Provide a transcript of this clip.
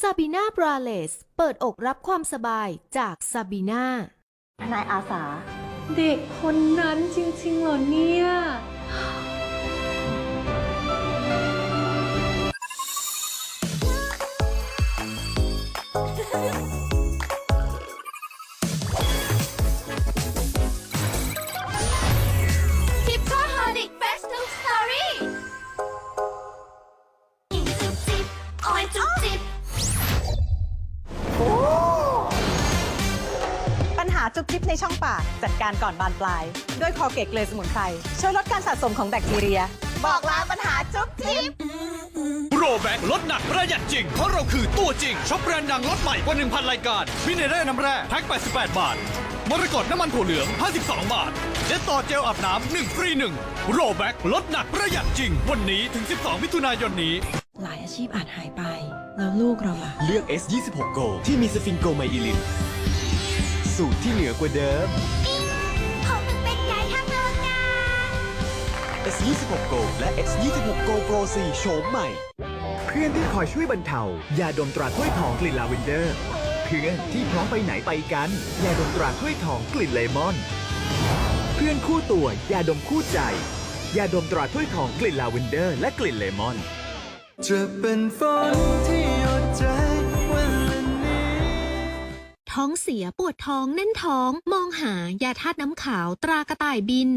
ซาบีนาบราเลส เปิดอกรับความสบายจากซาบีนาทนายอาสา เด็กคนนั้นจริงๆเหรอเนี่ย ทิปโก้ฮอลิกเฟสทุกสตอรี่กินจุ๊บจิ๊บโอ้ยจุ๊บจิ๊บ จุ๊บจิ๊บในช่องปาก จัดการก่อนบานปลาย ด้วยคอเกตเกลสมุนไพรช่วยลดการสะสมของแบคทีเรีย บอกลาปัญหาจุ๊บจิ๊บโรแบกลดหนักประหยัดจริง เพราะเราคือตัวจริงช็อปแบรนด์ดังลดใหม่กว่า 1,000 รายการมิเนเร่น้ำแร่แพ็ค88 บาทมรกตน้ำมันถั่วเหลือง 52 บาทเจตต่อเจลอาบน้ำ1ฟรี1โรแบกลดหนักประหยัดจริง วันนี้ถึง 12 มิถุนายนนี้ หลายอาชีพอาจหายไป แล้วลูกเราล่ะ เลือก S26 Go ที่มีสฟิงโกไมอิลิน สูตรที่เหนือกว่าเดิมผมถึงเป็นไงทำงานงาน S26 Go และ S26 Go Pro 4โฉมใหม่ เพื่อนที่คอยช่วยบรรเทายาดมตราถ้วยทองกลิ่นลาเวนเดอร์ เพื่อนที่พร้อมไปไหนไปกันยาดมตราถ้วยทองกลิ่นเลมอน เพื่อนคู่ตัวยาดมคู่ใจยาดมตราถ้วยทองกลิ่นลาเวนเดอร์ และกลิ่นเลมอน จะเป็นฝนที่ ท้องเสียปวดท้องแน่นท้อง มองหายาธาตุน้ำขาวตรากระต่ายบิน